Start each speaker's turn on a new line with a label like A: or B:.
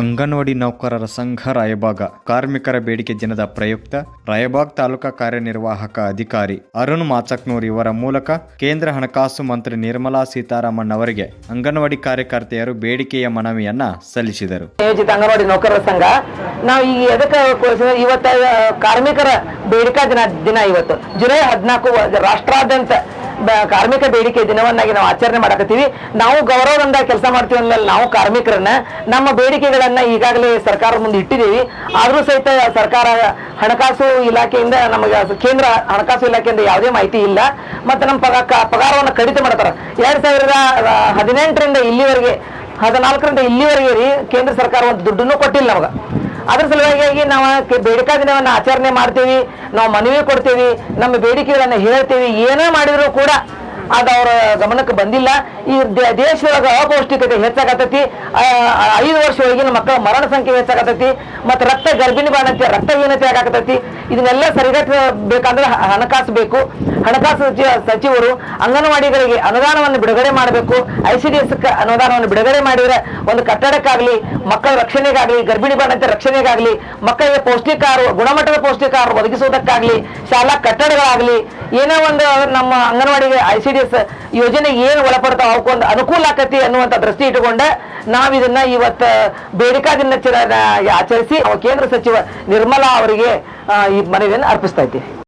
A: ಅಂಗನವಾಡಿ ನೌಕರರ ಸಂಘ ರಾಯಬಾಗ. ಕಾರ್ಮಿಕರ ಬೇಡಿಕೆ ದಿನದ ಪ್ರಯುಕ್ತ. ರಾಯಬಾಗ್ ತಾಲೂಕಾ ಕಾರ್ಯನಿರ್ವಾಹಕ ಅಧಿಕಾರಿ ಅರುಣ್ ಮಾಚಕ್ನೂರ್ ಇವರ ಮೂಲಕ ಕೇಂದ್ರ ಹಣಕಾಸು ಮಂತ್ರಿ ನಿರ್ಮಲಾ ಸೀತಾರಾಮನ್ ಅವರಿಗೆ ಅಂಗನವಾಡಿ ಕಾರ್ಯಕರ್ತೆಯರು ಬೇಡಿಕೆಯ ಮನವಿಯನ್ನ ಸಲ್ಲಿಸಿದರು.
B: ಅಂಗನವಾಡಿ ನೌಕರರ ಸಂಘ, ನಾವು ಈಗ ಎದಕ್ಕೆ ಇವತ್ತ ಕಾರ್ಮಿಕರ ಬೇಡಿಕಾ ದಿನ ದಿನ ಇವತ್ತು. ಜುಲೈ ಹದಿನಾಲ್ಕು ರಾಷ್ಟ್ರಾದ್ಯಂತ ಕಾರ್ಮಿಕ ಬೇಡಿಕೆ ದಿನವನ್ನಾಗಿ ನಾವು ಆಚರಣೆ ಮಾಡಕತ್ತೀವಿ. ನಾವು ಗೌರವದಿಂದ ಕೆಲಸ ಮಾಡ್ತೀವಿ ಅಂದ್ಮೇಲೆ ನಾವು ಕಾರ್ಮಿಕರನ್ನ. ನಮ್ಮ ಬೇಡಿಕೆಗಳನ್ನ ಈಗಾಗಲೇ ಸರ್ಕಾರದ ಮುಂದೆ ಇಟ್ಟಿದ್ದೀವಿ. ಆದರೂ ಸಹಿತ ಸರ್ಕಾರ ಹಣಕಾಸು ಇಲಾಖೆಯಿಂದ ನಮಗೆ ಕೇಂದ್ರ ಹಣಕಾಸು ಇಲಾಖೆಯಿಂದ ಯಾವುದೇ ಮಾಹಿತಿ ಇಲ್ಲ. ಮತ್ತೆ ನಮ್ಮ ಪಗ, ಕ- ಪಗಾರವನ್ನು ಕಡಿತ ಮಾಡ್ತಾರೆ. ಎರಡ್ ಸಾವಿರದ ಹದಿನೆಂಟರಿಂದ ಇಲ್ಲಿವರೆಗೆ, ಹದಿನಾಲ್ಕರಿಂದ ಇಲ್ಲಿವರೆಗೆ ಕೇಂದ್ರ ಸರ್ಕಾರ ಒಂದು ದುಡ್ಡನ್ನು ಕೊಟ್ಟಿಲ್ಲ ನಮಗೆ. ಅದ್ರ ಸಲುವಾಗಿ ನಾವು ಬೇಡಿಕಾ ದಿನವನ್ನು ಆಚರಣೆ ಮಾಡ್ತೀವಿ, ನಾವು ಮನವಿ ಕೊಡ್ತೀವಿ, ನಮ್ಮ ಬೇಡಿಕೆಗಳನ್ನು ಹೇಳ್ತೀವಿ, ಏನೇ ಮಾಡಿದರೂ ಕೂಡ ಅದು ಅವರ ಗಮನಕ್ಕೆ ಬಂದಿಲ್ಲ. ಈ ದೇಶದೊಳಗೆ ಅಪೌಷ್ಟಿಕತೆ ಹೆಚ್ಚಾಗತೈತಿ. ಆ, ಆ, ಐದು ವರ್ಷ ಒಳಗಿನ ಮಕ್ಕಳ ಮರಣ ಸಂಖ್ಯೆ ಹೆಚ್ಚಾಗತೈತಿ. ಮತ್ತು ರಕ್ತ ಗರ್ಭಿಣಿ ಬಾಣಂತಿ ರಕ್ತಹೀನತೆ ಆಗಾಕತೈತಿ ಇದನ್ನೆಲ್ಲ ಸರಿಗಟ್ಟಬೇಕಂದ್ರೆ ಬೇಕಾದ್ರೆ ಹಣಕಾಸು ಬೇಕು. ಹಣಕಾಸು ಸಚಿವ- ಸಚಿವರು ಅಂಗನವಾಡಿಗಳಿಗೆ ಅನುದಾನವನ್ನು ಬಿಡುಗಡೆ ಮಾಡಬೇಕು. ಐ ಸಿ ಡಿ ಎಸ್ ಅನುದಾನವನ್ನು ಬಿಡುಗಡೆ ಮಾಡಿದ್ರೆ ಒಂದು ಕಟ್ಟಡಕ್ಕಾಗಲಿ ಮಕ್ಕಳ ರಕ್ಷಣೆಗಾಗಲಿ ಗರ್ಭಿಣಿ ಬಾಣಂತೆ ರಕ್ಷಣೆಗಾಗಲಿ ಮಕ್ಕಳಿಗೆ ಪೌಷ್ಟಿಕ ಗುಣಮಟ್ಟದ ಪೌಷ್ಟಿಕ ಒದಗಿಸುವುದಕ್ಕಾಗಲಿ ಶಾಲಾ ಕಟ್ಟಡಗಳಾಗಲಿ ಏನೋ ಒಂದು ನಮ್ಮ ಅಂಗನವಾಡಿಗೆ ಐ ಸಿ ಡಿ ಎಸ್ ಯೋಜನೆ ಏನು ಒಳಪಡ್ತಾವ ಅವಕ್ಕೊಂದು ಅನುಕೂಲ ಆಕತಿ ಅನ್ನುವಂಥ ದೃಷ್ಟಿ ಇಟ್ಟುಕೊಂಡ. ಇದನ್ನ ಇವತ್ತು ಬೇಡಿಕಾ ದಿನಾಚರಣೆ ಆಚರಿಸಿ ನಾವು ಕೇಂದ್ರ ಸಚಿವ ನಿರ್ಮಲಾ ಅವರಿಗೆ ಈ ಮನವಿಯನ್ನು ಅರ್ಪಿಸ್ತಾ ಇದ್ದೀವಿ.